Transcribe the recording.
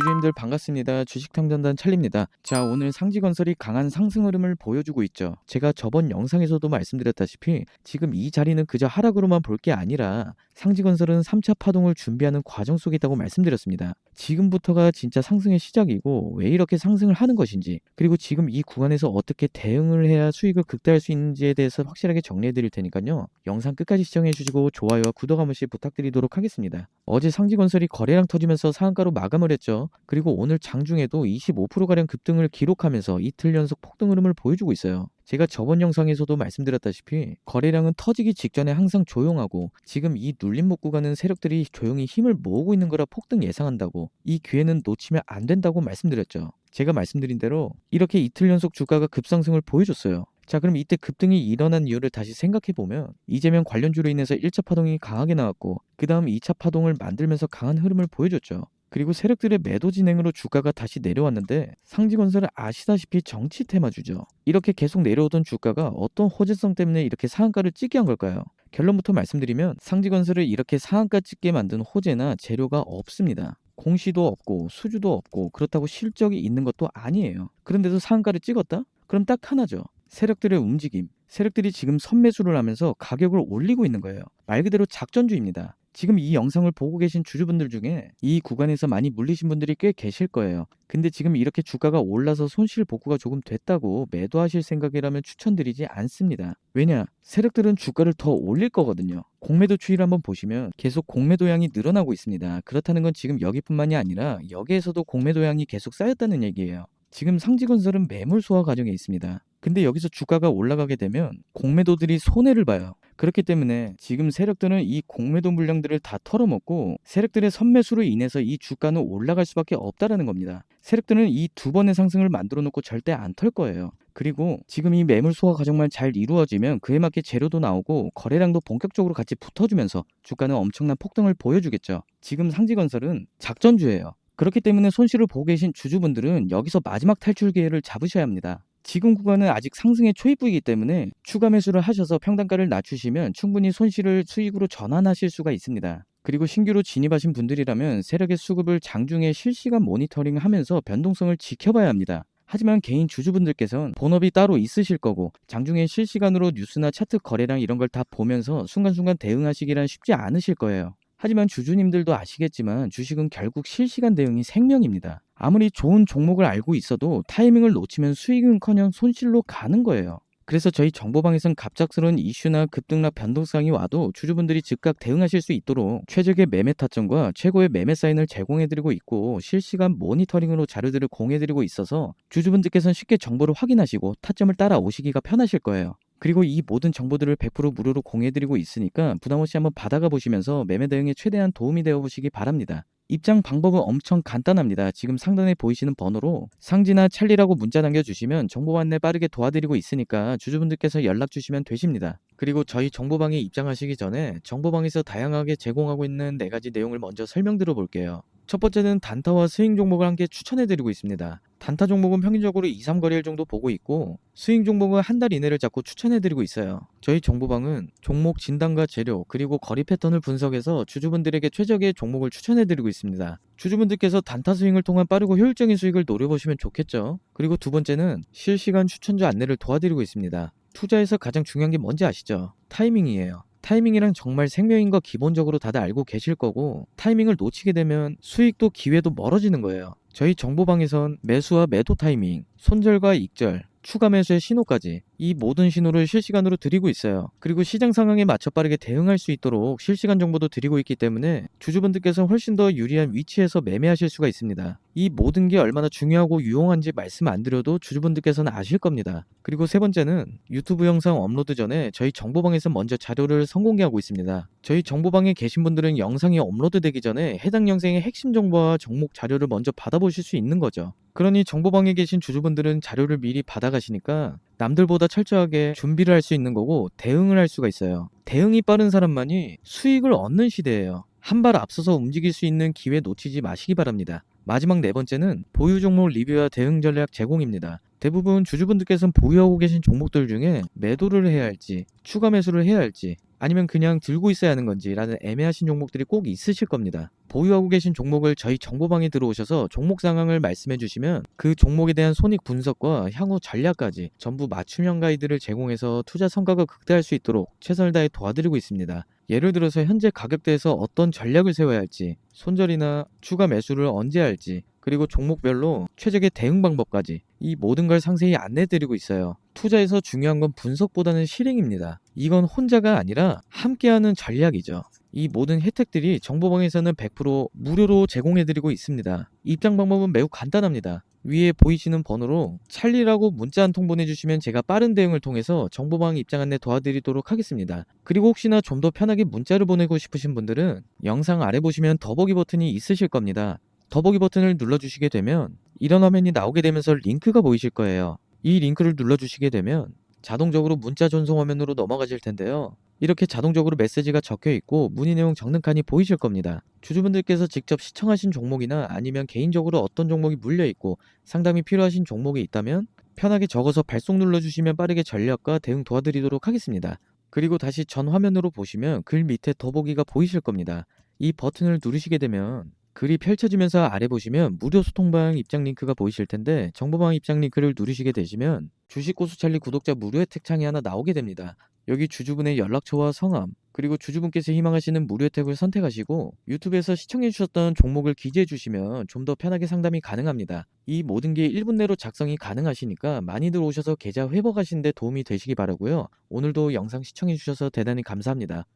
주주님들 반갑습니다. 주식탐정단 찰리입니다. 자, 오늘 상지건설이 강한 상승 흐름을 보여주고 있죠. 제가 저번 영상에서도 말씀드렸다시피 지금 이 자리는 그저 하락으로만 볼 게 아니라 상지건설은 3차 파동을 준비하는 과정 속에 있다고 말씀드렸습니다. 지금부터가 진짜 상승의 시작이고 왜 이렇게 상승을 하는 것인지 그리고 지금 이 구간에서 어떻게 대응을 해야 수익을 극대화할 수 있는지에 대해서 확실하게 정리해 드릴 테니까요. 영상 끝까지 시청해 주시고 좋아요와 구독 한 번씩 부탁드리도록 하겠습니다. 어제 상지건설이 거래량 터지면서 상한가로 마감을 했죠. 그리고 오늘 장중에도 25%가량 급등을 기록하면서 이틀 연속 폭등 흐름을 보여주고 있어요. 제가 저번 영상에서도 말씀드렸다시피 거래량은 터지기 직전에 항상 조용하고 지금 이 눌림목 구간은 세력들이 조용히 힘을 모으고 있는 거라 폭등 예상한다고 이 기회는 놓치면 안 된다고 말씀드렸죠. 제가 말씀드린 대로 이렇게 이틀 연속 주가가 급상승을 보여줬어요. 자, 그럼 이때 급등이 일어난 이유를 다시 생각해 보면 이재명 관련주로 인해서 1차 파동이 강하게 나왔고 그 다음 2차 파동을 만들면서 강한 흐름을 보여줬죠. 그리고 세력들의 매도 진행으로 주가가 다시 내려왔는데 상지건설은 아시다시피 정치 테마주죠. 이렇게 계속 내려오던 주가가 어떤 호재성 때문에 이렇게 상한가를 찍게 한 걸까요? 결론부터 말씀드리면 상지건설을 이렇게 상한가 찍게 만든 호재나 재료가 없습니다. 공시도 없고 수주도 없고 그렇다고 실적이 있는 것도 아니에요. 그런데도 상한가를 찍었다? 그럼 딱 하나죠. 세력들의 움직임. 세력들이 지금 선매수를 하면서 가격을 올리고 있는 거예요. 말 그대로 작전주입니다. 지금 이 영상을 보고 계신 주주분들 중에 이 구간에서 많이 물리신 분들이 꽤 계실 거예요. 근데 지금 이렇게 주가가 올라서 손실 복구가 조금 됐다고 매도하실 생각이라면 추천드리지 않습니다. 왜냐? 세력들은 주가를 더 올릴 거거든요. 공매도 추이를 한번 보시면 계속 공매도량이 늘어나고 있습니다. 그렇다는 건 지금 여기뿐만이 아니라 여기에서도 공매도량이 계속 쌓였다는 얘기예요. 지금 상지건설은 매물 소화 과정에 있습니다. 근데 여기서 주가가 올라가게 되면 공매도들이 손해를 봐요. 그렇기 때문에 지금 세력들은 이 공매도 물량들을 다 털어먹고 세력들의 선매수로 인해서 이 주가는 올라갈 수밖에 없다라는 겁니다. 세력들은 이 두 번의 상승을 만들어 놓고 절대 안 털 거예요. 그리고 지금 이 매물 소화 과정만 잘 이루어지면 그에 맞게 재료도 나오고 거래량도 본격적으로 같이 붙어주면서 주가는 엄청난 폭등을 보여주겠죠. 지금 상지건설은 작전주예요. 그렇기 때문에 손실을 보고 계신 주주분들은 여기서 마지막 탈출 기회를 잡으셔야 합니다. 지금 구간은 아직 상승의 초입부이기 때문에 추가 매수를 하셔서 평단가를 낮추시면 충분히 손실을 수익으로 전환하실 수가 있습니다. 그리고 신규로 진입하신 분들이라면 세력의 수급을 장중에 실시간 모니터링 하면서 변동성을 지켜봐야 합니다. 하지만 개인 주주분들께서는 본업이 따로 있으실 거고 장중에 실시간으로 뉴스나 차트 거래량 이런 걸 다 보면서 순간순간 대응하시기란 쉽지 않으실 거예요. 하지만 주주님들도 아시겠지만 주식은 결국 실시간 대응이 생명입니다. 아무리 좋은 종목을 알고 있어도 타이밍을 놓치면 수익은커녕 손실로 가는 거예요. 그래서 저희 정보방에선 갑작스러운 이슈나 급등락 변동성이 와도 주주분들이 즉각 대응하실 수 있도록 최적의 매매 타점과 최고의 매매 사인을 제공해드리고 있고 실시간 모니터링으로 자료들을 공유해드리고 있어서 주주분들께서는 쉽게 정보를 확인하시고 타점을 따라오시기가 편하실 거예요. 그리고 이 모든 정보들을 100% 무료로 공유해드리고 있으니까 부담없이 한번 받아가 보시면서 매매 대응에 최대한 도움이 되어 보시기 바랍니다. 입장 방법은 엄청 간단합니다. 지금 상단에 보이시는 번호로 상지나 찰리라고 문자 남겨주시면 정보 안내 빠르게 도와드리고 있으니까 주주분들께서 연락 주시면 되십니다. 그리고 저희 정보방에 입장하시기 전에 정보방에서 다양하게 제공하고 있는 네 가지 내용을 먼저 설명드려 볼게요. 첫 번째는 단타와 스윙 종목을 함께 추천해드리고 있습니다. 단타 종목은 평균적으로 2, 3거래일 정도 보고 있고 스윙 종목은 한 달 이내를 잡고 추천해드리고 있어요. 저희 정보방은 종목 진단과 재료 그리고 거리 패턴을 분석해서 주주분들에게 최적의 종목을 추천해드리고 있습니다. 주주분들께서 단타 스윙을 통한 빠르고 효율적인 수익을 노려보시면 좋겠죠. 그리고 두 번째는 실시간 추천주 안내를 도와드리고 있습니다. 투자에서 가장 중요한 게 뭔지 아시죠? 타이밍이에요. 타이밍이란 정말 생명인 거 기본적으로 다들 알고 계실 거고 타이밍을 놓치게 되면 수익도 기회도 멀어지는 거예요. 저희 정보방에선 매수와 매도 타이밍, 손절과 익절, 추가 매수의 신호까지 이 모든 신호를 실시간으로 드리고 있어요. 그리고 시장 상황에 맞춰 빠르게 대응할 수 있도록 실시간 정보도 드리고 있기 때문에 주주분들께서 훨씬 더 유리한 위치에서 매매하실 수가 있습니다. 이 모든 게 얼마나 중요하고 유용한지 말씀 안 드려도 주주분들께서는 아실 겁니다. 그리고 세 번째는 유튜브 영상 업로드 전에 저희 정보방에서 먼저 자료를 선공개하고 있습니다. 저희 정보방에 계신 분들은 영상이 업로드되기 전에 해당 영상의 핵심 정보와 종목 자료를 먼저 받아보실 수 있는 거죠. 그러니 정보방에 계신 주주분들은 자료를 미리 받아가시니까 남들보다 철저하게 준비를 할 수 있는 거고 대응을 할 수가 있어요. 대응이 빠른 사람만이 수익을 얻는 시대예요. 한 발 앞서서 움직일 수 있는 기회 놓치지 마시기 바랍니다. 마지막 네 번째는 보유 종목 리뷰와 대응 전략 제공입니다. 대부분 주주분들께서는 보유하고 계신 종목들 중에 매도를 해야 할지, 추가 매수를 해야 할지, 아니면 그냥 들고 있어야 하는 건지라는 애매하신 종목들이 꼭 있으실 겁니다. 보유하고 계신 종목을 저희 정보방에 들어오셔서 종목 상황을 말씀해 주시면 그 종목에 대한 손익 분석과 향후 전략까지 전부 맞춤형 가이드를 제공해서 투자 성과가 극대화할 수 있도록 최선을 다해 도와드리고 있습니다. 예를 들어서 현재 가격대에서 어떤 전략을 세워야 할지, 손절이나 추가 매수를 언제 할지, 그리고 종목별로 최적의 대응 방법까지 이 모든 걸 상세히 안내 드리고 있어요. 투자에서 중요한 건 분석보다는 실행입니다. 이건 혼자가 아니라 함께하는 전략이죠. 이 모든 혜택들이 정보방에서는 100% 무료로 제공해 드리고 있습니다. 입장 방법은 매우 간단합니다. 위에 보이시는 번호로 찰리라고 문자 한 통 보내주시면 제가 빠른 대응을 통해서 정보방 입장 안내 도와드리도록 하겠습니다. 그리고 혹시나 좀 더 편하게 문자를 보내고 싶으신 분들은 영상 아래 보시면 더보기 버튼이 있으실 겁니다. 더보기 버튼을 눌러주시게 되면 이런 화면이 나오게 되면서 링크가 보이실 거예요. 이 링크를 눌러주시게 되면 자동적으로 문자 전송 화면으로 넘어가실 텐데요. 이렇게 자동적으로 메시지가 적혀 있고 문의 내용 적는 칸이 보이실 겁니다. 주주분들께서 직접 시청하신 종목이나 아니면 개인적으로 어떤 종목이 물려 있고 상담이 필요하신 종목이 있다면 편하게 적어서 발송 눌러주시면 빠르게 전략과 대응 도와드리도록 하겠습니다. 그리고 다시 전 화면으로 보시면 글 밑에 더보기가 보이실 겁니다. 이 버튼을 누르시게 되면 글이 펼쳐지면서 아래 보시면 무료 소통방 입장 링크가 보이실 텐데 정보방 입장 링크를 누르시게 되시면 주식 고수찰리 구독자 무료 혜택 창이 하나 나오게 됩니다. 여기 주주분의 연락처와 성함 그리고 주주분께서 희망하시는 무료 혜택을 선택하시고 유튜브에서 시청해 주셨던 종목을 기재해 주시면 좀 더 편하게 상담이 가능합니다. 이 모든 게 1분 내로 작성이 가능하시니까 많이들 오셔서 계좌 회복하시는 데 도움이 되시기 바라고요. 오늘도 영상 시청해 주셔서 대단히 감사합니다.